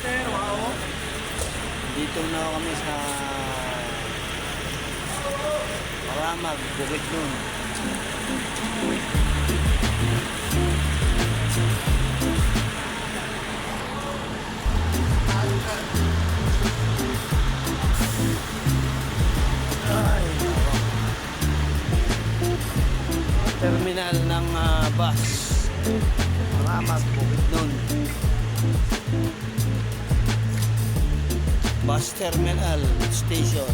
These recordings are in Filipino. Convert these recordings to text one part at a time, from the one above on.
Master, wow. Dito na kami sa Maramag, Bukit Nun. terminal ng uh, bus. Maramag, Bukit Nun. Bus Terminal Station.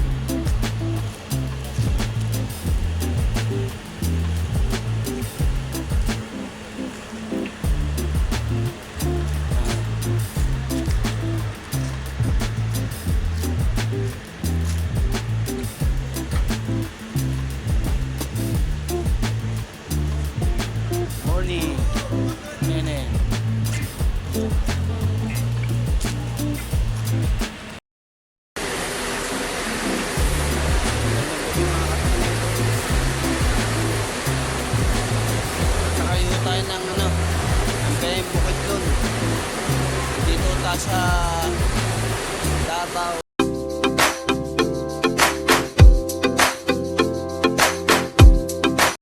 Morning. Ng ano, ang kaya bukit dun. Dito tayo sa Davao